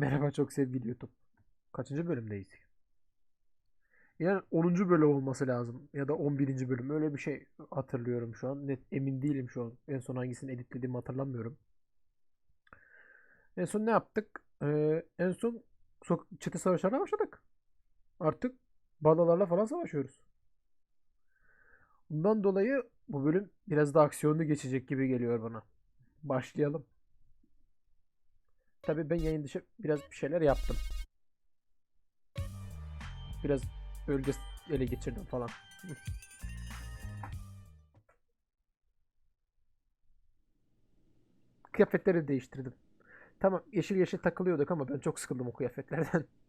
Merhaba çok sevgili YouTube. Kaçıncı bölümdeyiz? Yani 10. bölüm olması lazım. Ya da 11. bölüm. Öyle bir şey hatırlıyorum şu an. Net emin değilim şu an. En son hangisini editlediğimi hatırlamıyorum. En son ne yaptık? Ee, en son sok çete savaşlarına başladık. Artık balalarla falan savaşıyoruz. Bundan dolayı bu bölüm biraz daha aksiyonlu geçecek gibi geliyor bana. Başlayalım. Tabii ben yayın dışı biraz bir şeyler yaptım. Biraz bölge ele geçirdim falan. Kıyafetleri değiştirdim. Tamam yeşil yeşil takılıyorduk ama ben çok sıkıldım o kıyafetlerden.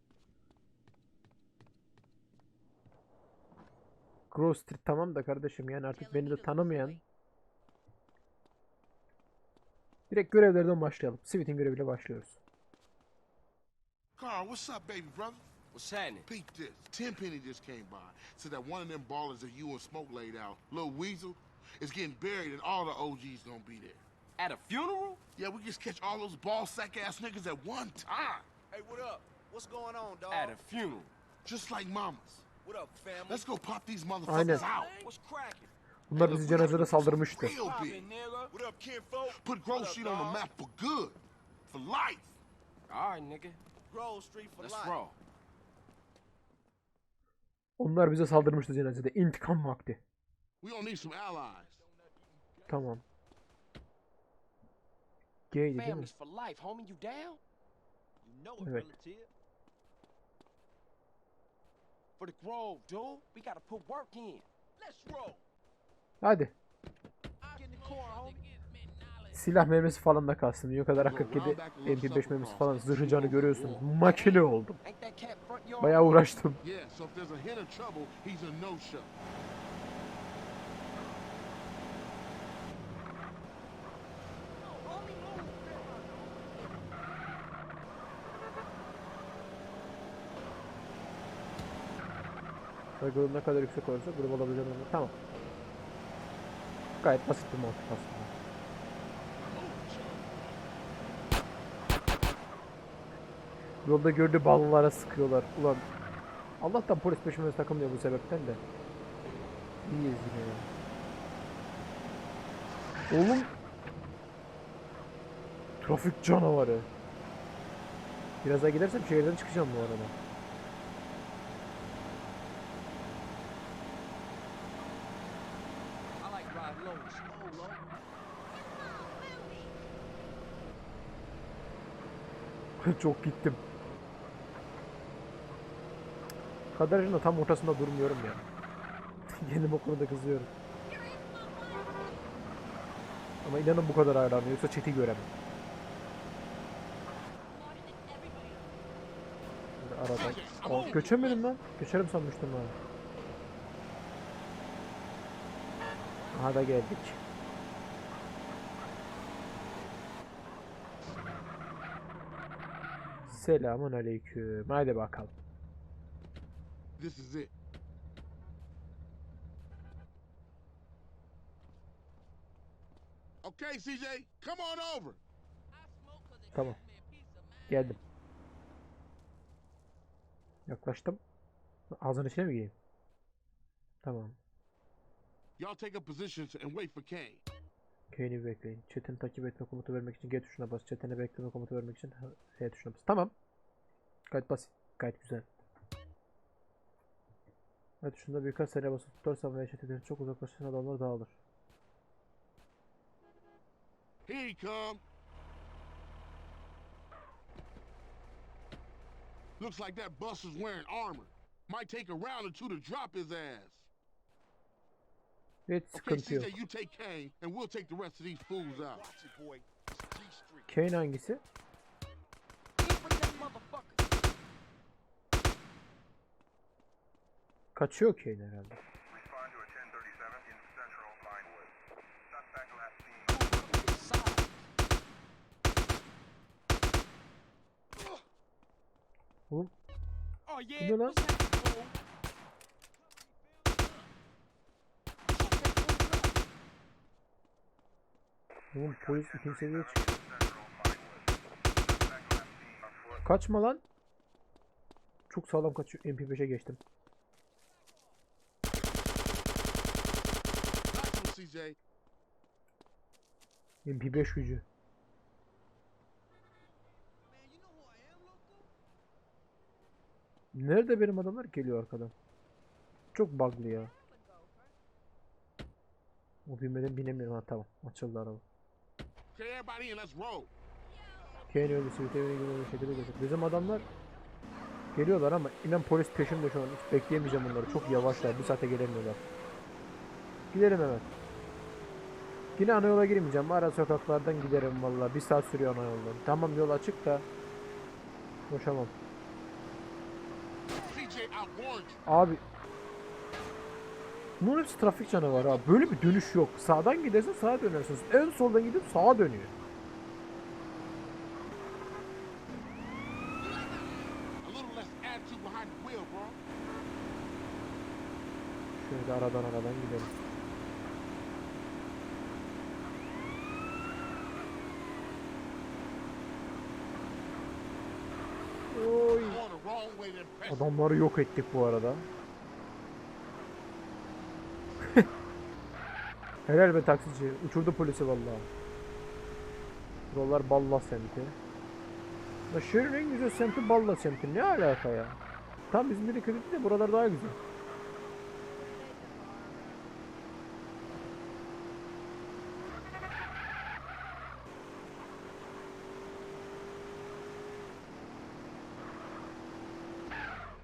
Grove Street tamam da kardeşim yani artık beni de tanımayan direkt görevlerden başlayalım. Sweet'in göreviyle başlıyoruz. Carl, what's up, baby brother? What's happening? Peep this. Tenpenny just came by. Said that one of them ballers that you and Smoke laid out, Lil Weasel, is getting buried and all the OGs gonna be there. At a funeral? Yeah, we just catch all those ball sack ass niggas at one time. Hey, what up? What's going on, dog? At a funeral. Just like mamas. What up, family? Let's go pop these motherfuckers out. What's cracking? Bunlar bizi cenazede saldırmıştı. Onlar bize saldırmıştı cenazede. İntikam vakti. Tamam. G'ydi değil mi? Evet. For the grove, dude. We gotta put work in. Let's roll. Hadi. Silah mermisi falan da kalsın. Yok kadar 47 MP5 mermisi falan zırhı canı görüyorsunuz. Makine oldum. Bayağı uğraştım. Bakalım ne kadar yüksek olursa grup alabileceğim onu. Tamam. Gayet basit bir mantık aslında. Yolda gördüğü ballılara sıkıyorlar. Ulan Allah'tan polis peşimize takılmıyor bu sebepten de. İyiyiz yine ya. Oğlum Trafik canavarı. Biraz daha gidersem şehirden çıkacağım bu arada. I like riding low and slow, low. Çok gittim. Kadarcığın da tam ortasında durmuyorum ya. Kendim o konuda kızıyorum. Ama inanın bu kadar hayranım yoksa chat'i göremem. Aradan. Aa, göçemedim lan. Göçerim sanmıştım ha. Aha da geldik. Selamun aleyküm. Haydi bakalım. This is it. Okay, CJ, come on over. Tamam. Geldim. Yaklaştım. Ağzının içine mi gireyim? Tamam. Y'all take up positions and wait for Kane. Kane'i bekleyin. Chat'ini takip etme komutu vermek için G tuşuna bas. Chat'ini bekleme komutu vermek için H tuşuna bas. Tamam. Gayet basit. Gayet güzel. H tuşunda birkaç sene basıp tutarsan veya chat'e çok uzaklaşan adamlar dağılır. Here he come. Looks like that buster's wearing armor. Might take a round or two to drop his ass. Hiç Okay, sıkıntı yok. CJ, you take Kane, and we'll take the rest of these fools out. Watch it, boy. It's G Street. Kane hangisi? Bring that motherfucker. Kaçıyor Kane herhalde. Respond to a 1037 in Central Vinewood. Suspect last seen Side. Oğlum bu ne lan? Oğlum polis ikinci seviyeye çıktı. Kaçma lan. Çok sağlam kaçıyor. MP5'e geçtim. MP5 gücü. Nerede benim adamlar? Geliyor arkadan. Çok bug'lı ya. O düğmeden binemiyorum ha tamam. Açıldı araba. Kane öldü, Sivitev'e gibi bir şekilde geçecek. Bizim adamlar geliyorlar ama inan polis peşimde şu an. Hiç bekleyemeyeceğim onları. Çok yavaşlar. Bir saate gelemiyorlar. Gidelim hemen. Yine ana yola girmeyeceğim. Ara sokaklardan giderim vallahi. Bir saat sürüyor ana yoldan. Tamam yol açık da. Koşamam. Abi. Bunun hepsi trafik canavarı abi. Böyle bir dönüş yok. Sağdan gidersin sağa dönersin. En soldan gidip sağa dönüyor. Şöyle aradan aradan gidelim. Oy. Going the wrong way to impress Adamları yok ettik bu arada. Helal be taksici. Uçurdu polisi vallahi. Buralar Balla semti. Ya şehrin en güzel semti Balla semti. Ne alaka ya? Tam İzmir'in kötü de buralar daha güzel.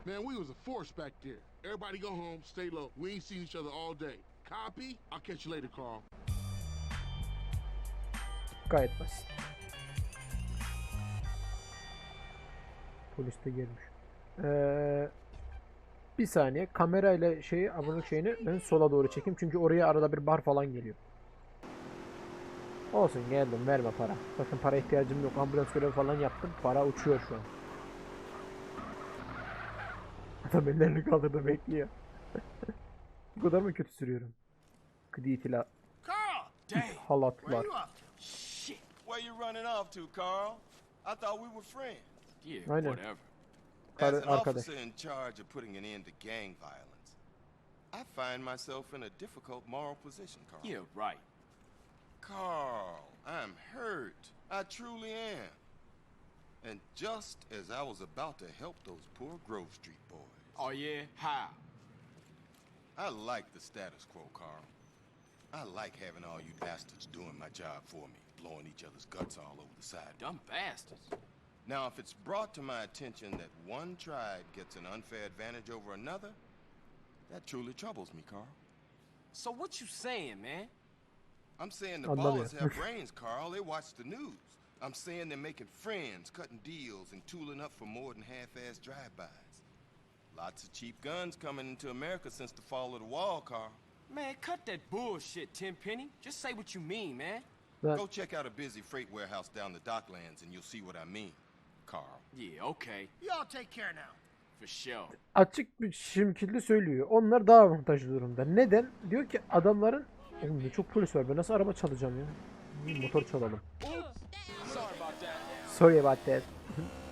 Man, we was a force back there. Everybody go home, stay low. We ain't seen each other all day. Copy? I'll catch you later, Carl. Gayet basit. Polis de gelmiş. Ee, bir saniye kamerayla şeyi abonelik şeyini ben sola doğru çekeyim çünkü oraya arada bir bar falan geliyor. Olsun geldim verme para. Bakın para ihtiyacım yok. Ambulans görevi falan yaptım. Para uçuyor şu an. Adam ellerini kaldırdı bekliyor. Bu kadar mı kötü sürüyorum? Kıditila Carl! Dang! halatlar. Where you running off to, Carl? I thought we were friends. Yeah, I whatever. As an officer in charge of putting an end to gang violence, I find myself in a difficult moral position, Carl. Yeah, right. Carl, I'm hurt. I truly am. And just as I was about to help those poor Grove Street boys, Oh yeah? How? I like the status quo, Carl. I like having all you bastards doing my job for me, blowing each other's guts all over the side. Dumb bastards. Now, if it's brought to my attention that one tribe gets an unfair advantage over another, that truly troubles me, Carl. So what you saying, man? I'm saying the Anlamıyor. ballers have brains, Carl. They watch the news. I'm saying they're making friends, cutting deals, and tooling up for more than half-assed drive-bys. Lots of cheap guns coming into America since the fall of the wall, Carl. Man, cut that bullshit, Tenpenny. Just say what you mean, man. Ben- Go check out a busy freight warehouse down the docklands, and you'll see what I mean, Carl. Yeah, okay. Y'all take care now. For sure. açık bir şekilde söylüyor. Onlar daha avantajlı durumda. Neden? Diyor ki adamların Oğlum ne çok polis var. Ben nasıl araba çalacağım ya? Motor çalalım. Sorry about that.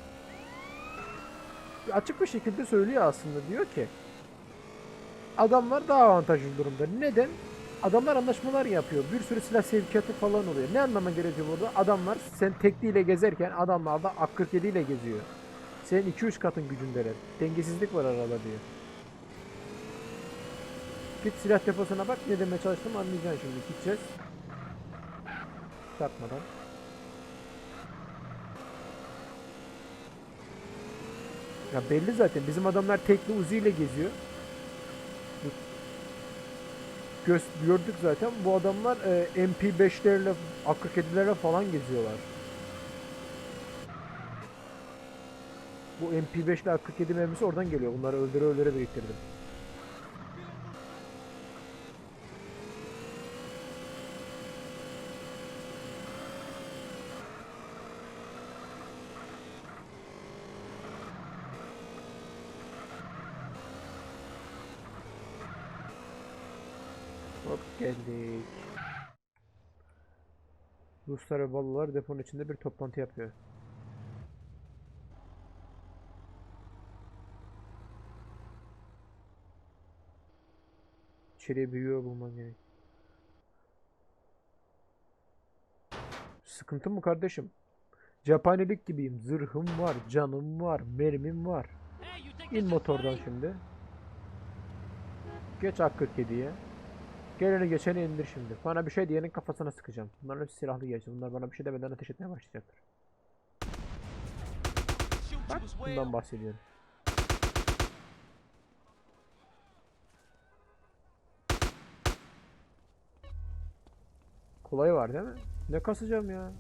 Açık bir şekilde söylüyor aslında. Diyor ki adamlar daha avantajlı durumda. Neden? Adamlar anlaşmalar yapıyor. Bir sürü silah sevkiyatı falan oluyor. Ne anlama gerekiyor burada? Adamlar sen tekliyle gezerken adamlar da AK-47 ile geziyor. Senin 2-3 katın gücündeler. Dengesizlik var arada diyor. Git silah deposuna bak ne demeye çalıştım anlayacaksın şimdi. Gideceğiz. Çarpmadan. Ya belli zaten bizim adamlar tekli Uzi ile geziyor. Göz, gördük zaten bu adamlar e, MP5'lerle AK-47'lerle falan geziyorlar. Bu MP5 ile AK-47 mermisi oradan geliyor. Bunları öldüre öldüre biriktirdim. Hop geldik. Ruslar ve Ballılar deponun içinde bir toplantı yapıyor. İçeriye bir yol bulman gerek. Sıkıntı mı kardeşim? Cephanelik gibiyim. Zırhım var, canım var, mermim var. İn motordan şimdi. Geç A47'ye. Geleni geçeni indir şimdi. Bana bir şey diyenin kafasına sıkacağım. Bunların hepsi silahlı gerçi. Bunlar bana bir şey demeden ateş etmeye başlayacaklar. Bak bundan bahsediyorum. Kolay var değil mi? Ne kasacağım ya?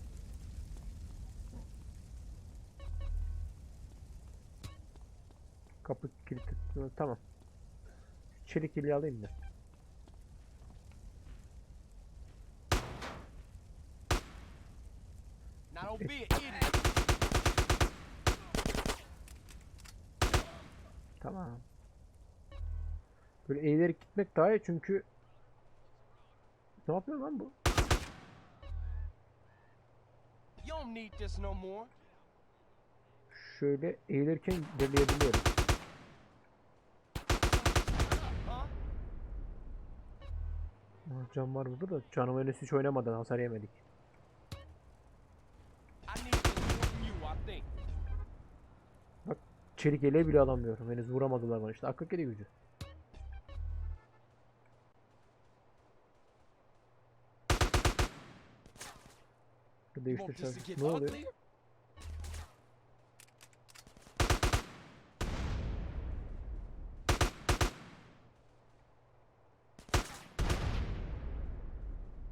Kapı kilitli. Tamam. Çelik yeleği alayım da. Now don't be an idiot. Tamam. Böyle eğilerek gitmek daha iyi çünkü ne yapıyor lan bu? Şöyle eğilirken deleyebiliyorum. Can var burada da canım henüz hiç oynamadan hasar yemedik. I need this more from you, I think. Çelik yeleği bile alamıyorum. Henüz vuramadılar bana işte. Akıl kedi gücü. You Değiştir want this to şarkı. get Ne oluyor?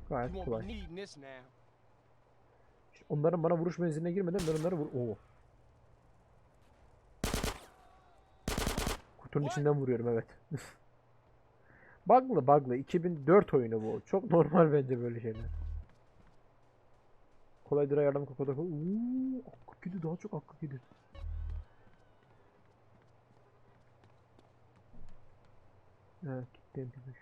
Gayet kolay. Onların bana vuruş menziline girmeden ben onları vur... Oo. What? içinden vuruyorum evet. Bug'lı bug'lı. 2004 oyunu bu. Çok normal bence böyle şeyler. Kolaydır ayarlama kapadı. Uuu, aklı kedi daha çok aklı kedi. Evet, gitti MP5.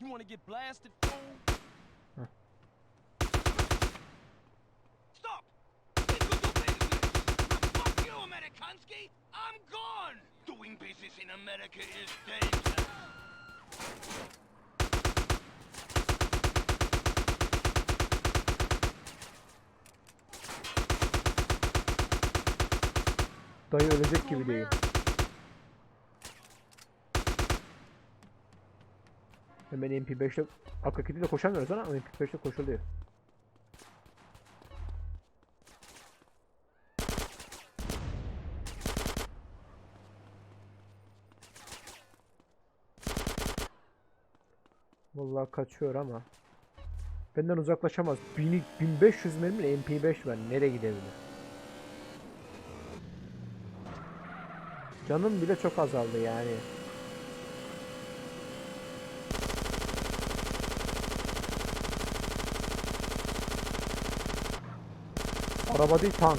You want to get blasted, fool? Huh. Stop! This will do business! Amerikanski! I'm gone! Doing business in America is dangerous! Dayı ölecek gibi değil. Hemen MP5'le Akakiti ile koşamıyoruz ama MP5'le koşuluyor. Vallahi kaçıyor ama benden uzaklaşamaz. 1000 1500 mermiyle MP5 var. Nereye gidebilir? Canım bile çok azaldı yani. Araba değil tank.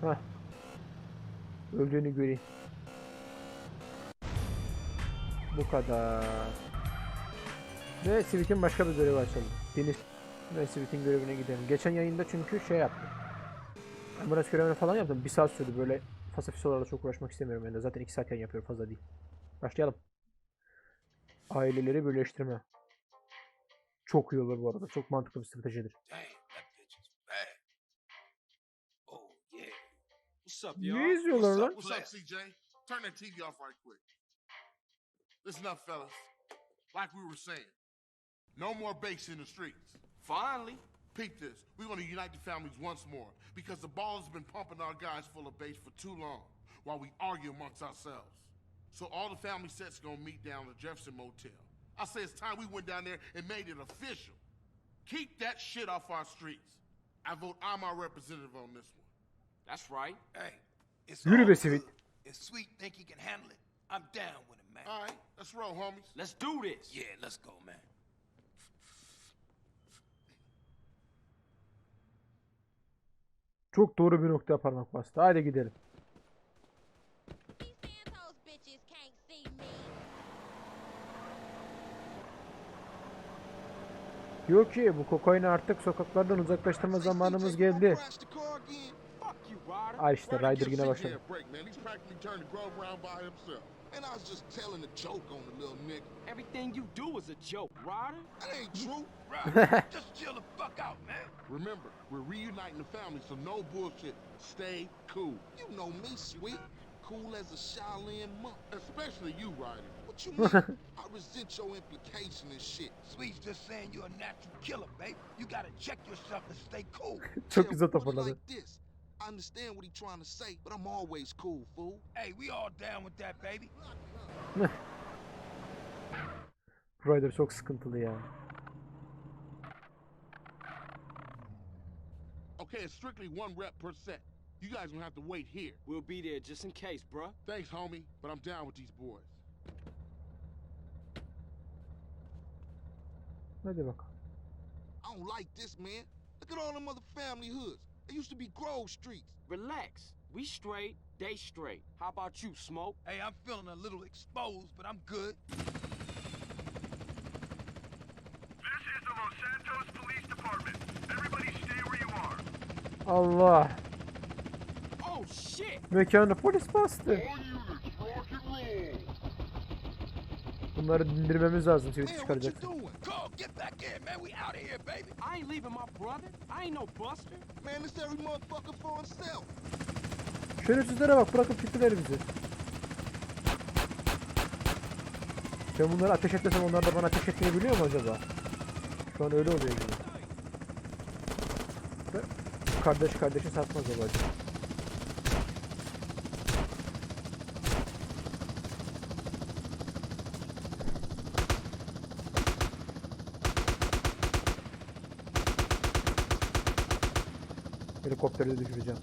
Heh. Öldüğünü göreyim. Bu kadar. Ve Sivit'in başka bir görevi açıldı. Deniz ve Sivit'in görevine gidelim. Geçen yayında çünkü şey yaptım. Ambulans görevini falan yaptım. Bir saat sürdü böyle fasafisolarla çok uğraşmak istemiyorum ben de. Zaten iki saatten yapıyorum fazla değil. Başlayalım. Aileleri birleştirme. Çok iyi olur bu arada. Çok mantıklı bir stratejidir. Oh, Ne izliyorlar lan? Turn that TV off right quick. Listen up, fellas. Like we were saying, no more bakes in the streets. Finally. Peep this. We're going to unite the families once more because the ball has been pumping our guys full of base for too long while we argue amongst ourselves. So all the family sets going to meet down at Jefferson Motel. I say it's time we went down there and made it official. Keep that shit off our streets. I vote I'm our representative on this one. That's right. Hey, it's Yürü all be Sweet. good. If Sweet think he can handle it, I'm down with him, man. All right, let's roll, homies. Let's do this. Yeah, let's go, man. Çok doğru bir noktaya parmak bastı. Haydi gidelim. Diyor ki bu kokaini artık sokaklardan uzaklaştırma zamanımız geldi. Ay işte Ryder, yine başladı. A break, man. He's practically turned the Grove around by himself. Man, I was just telling a joke on the little nigga. Everything you do is a joke, Ryder. That ain't true. Right. Just chill the fuck out, man. Remember, we're reuniting the family, so no bullshit. Stay cool. You know me, sweet. Cool as a Shaolin monk. Especially you, Ryder. What you mean? I resent your implication and shit. Sweet's just saying you're a natural killer, babe. You gotta check yourself and stay cool. Çok Yeah, güzel put it toparladı. like this. I understand what he trying to say, but I'm always cool, fool. Hey, we all down with that, baby. Ryder çok sıkıntılı ya. Okay, it's strictly one rep per set. You guys gonna have to wait here. We'll be there just in case, bruh. Thanks, homie, but I'm down with these boys. Hadi bakalım. I don't like this, man. Look at all them other family hoods. They used to be Grove Streets. Relax. We straight, they straight. How about you, Smoke? Hey, I'm feeling a little exposed, but I'm good. This is the Los Santos Police Department. Everybody stay where you are. Allah. Oh, shit! Mekanı polis bastı. Bunları dindirmemiz lazım you çıkaracak. Get back in, man. We out of here, baby. I ain't leaving my brother. I ain't no buster. Man, this every motherfucker for himself. Şerefsizlere bak bırakıp gittiler bizi. Ben bunları ateş etmesem onlar da bana ateş etmeyi biliyor mu acaba? Şu an öyle oluyor gibi. Kardeş kardeşi satmaz babacığım. Helikopteri düşüreceğim.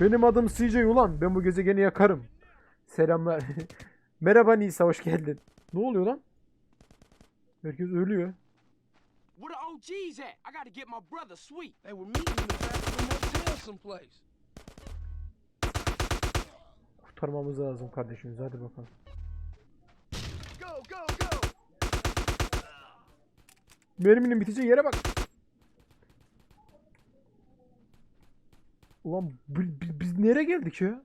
Benim adım CJ ulan. Ben bu gezegeni yakarım. Selamlar. Merhaba Nisa hoş geldin. Ne oluyor lan? Herkes ölüyor. Where the OGs at? I gotta get my brother, Sweet. They were meeting in the back of the motel someplace. Kurtarmamız lazım kardeşimiz. Hadi bakalım. Go, go. Merminin biteceği yere bak. Ulan bi- bi- biz nereye geldik ya?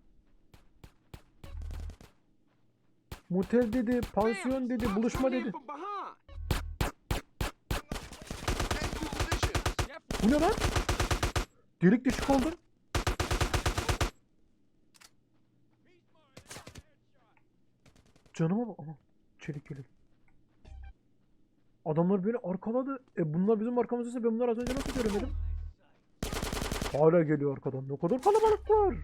Motel dedi, pansiyon dedi, buluşma dedi. Bu ne lan? Delik deşik oldum. Canıma bak. Çelik yelek. Adamlar beni arkaladı. E bunlar bizim arkamızdaysa ben bunları az önce nasıl göremedim? Hala geliyor arkadan. Ne kadar kalabalık var.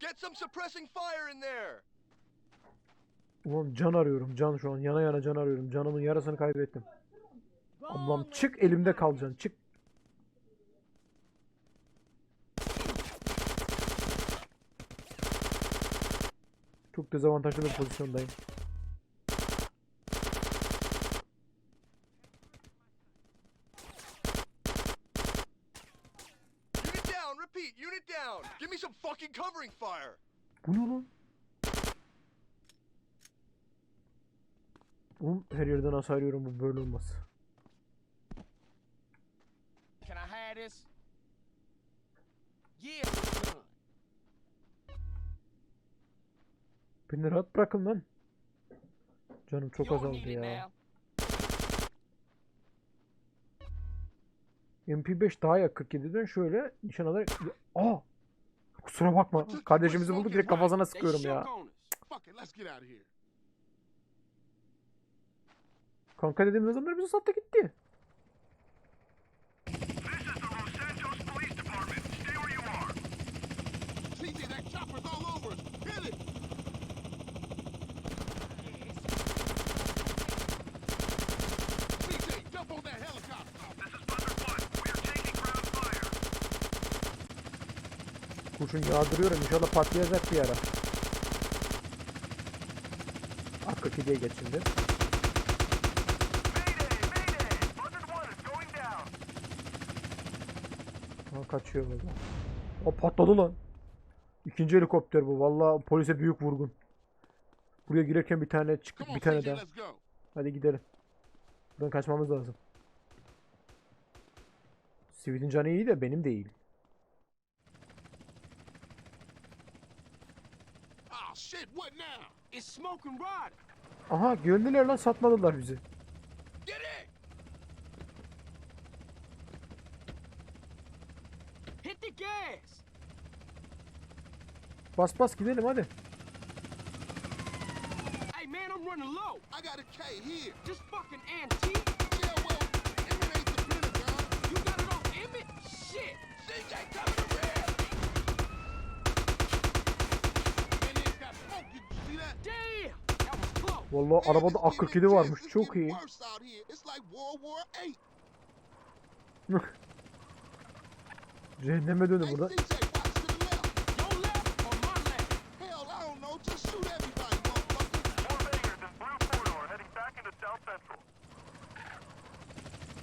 Get some suppressing fire in there. Ulan can arıyorum. Can şu an. Yana yana can arıyorum. Canımın yarısını kaybettim. Ablam çık elimde kalacaksın. Çık. Çok dezavantajlı bir pozisyondayım. Unit down. Repeat. Unit down. Give me some fucking covering fire. Bu ne lan? Oğlum her yerden hasar yiyorum bu böyle olmaz. Can I have this? Yeah, it's done. Beni rahat bırakın lan. Canım çok azaldı ya. now. MP5 daha ya 47'den şöyle nişan alarak... Aa! Kusura bakma. Kardeşimizi bulduk direkt kafasına sıkıyorum ya. Kanka dediğimiz adamlar bizi sattı gitti. This is the Los Santos Police Department. Stay where you are. CJ, that chopper's all over us. Hit it! CJ, jump on that helicopter. This is Buzzard 1. We are taking ground fire. Kurşun yağdırıyorum inşallah patlayacak bir ara. Arka diye geç şimdi. Mayday! Mayday! Buzzard 1 is going down. Ha kaçıyor burada. O patladı lan. İkinci helikopter bu. Vallahi polise büyük vurgun. Buraya girerken bir tane on, bir tane daha. Hadi gidelim. Buradan kaçmamız lazım. Sivil'in canı iyi de benim değil. Oh shit, what now? It's smoking Rod. Aha gördüler lan satmadılar bizi. Get in! Hit the gas. Bas bas gidelim hadi. Hey man, I'm running low. I got a K here. This fucking antique. Vegas in blue corridor heading back into South Central.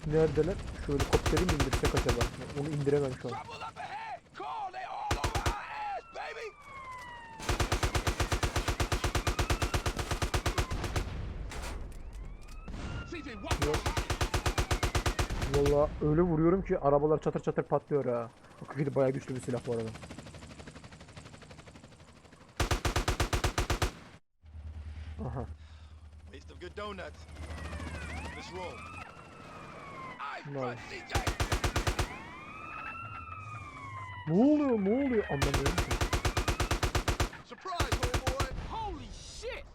Neredeler? Şu helikopteri mi indirsek acaba? Onu indiremem şu an. Trouble up ahead! Call, they all over our ass, baby! CJ, watch Yok. out. Vallahi öyle vuruyorum ki arabalar çatır çatır patlıyor ha. Hakikaten bayağı güçlü bir silah bu arada. Aha. Waste of good donuts. Let's roll. I No. front, CJ! Ne oluyor? Ne oluyor? Anlamıyorum ki.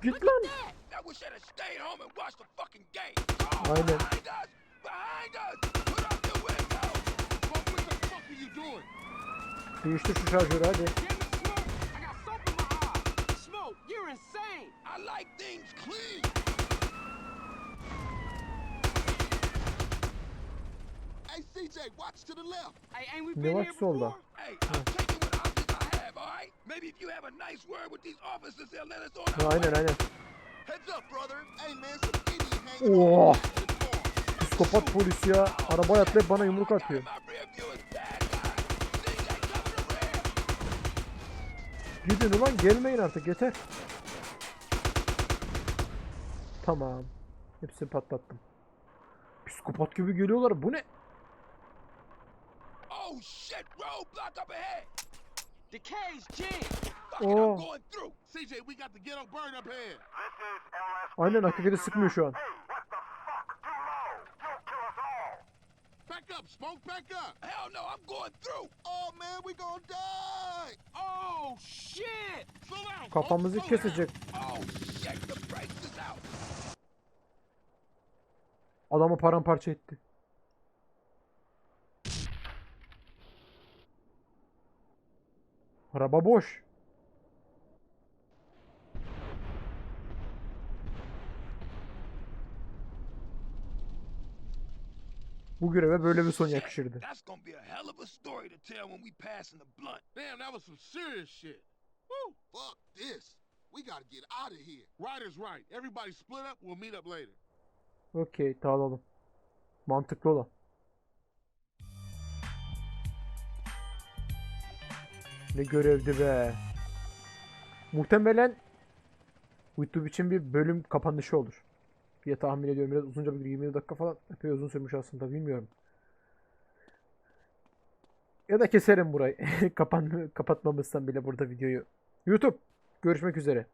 Git lan. at Değiştir şu şarjörü hadi. Ne var ki solda? aynen aynen. Oh. Psikopat polis ya. Arabaya atlayıp bana yumruk atıyor. Gidin ulan gelmeyin artık yeter. Tamam. Hepsini patlattım. Psikopat gibi geliyorlar. Bu ne? Oh shit, roadblock up ahead! The cage jammed. Fuck it, Oh. I'm going through! CJ, we got the ghetto burn up here. This is LS. Aynen hakikaten sıkmıyor şu an. Back up, smoke, back up. Hell no, I'm going through! Oh, man, we gonna die. Oh, shit. Slow down. Kafamızı kesecek. Oh shit, the brakes is out! Adamı paramparça etti. Araba boş. Bu göreve böyle bir son Shit, yakışırdı. That's gonna be a hell of a story to tell when we pass in the blunt. Damn, that was some serious shit. Woo. Fuck this. We gotta get out of here. Ryder's right. Everybody split up. We'll meet up later. Okey dağılalım. Mantıklı olan. Ne görevdi be. Muhtemelen YouTube için bir bölüm kapanışı olur. Diye tahmin ediyorum. Biraz uzunca bir 20 dakika falan. Epey uzun sürmüş aslında bilmiyorum. Ya da keserim burayı. Kapan kapatmamışsam bile burada videoyu. YouTube görüşmek üzere.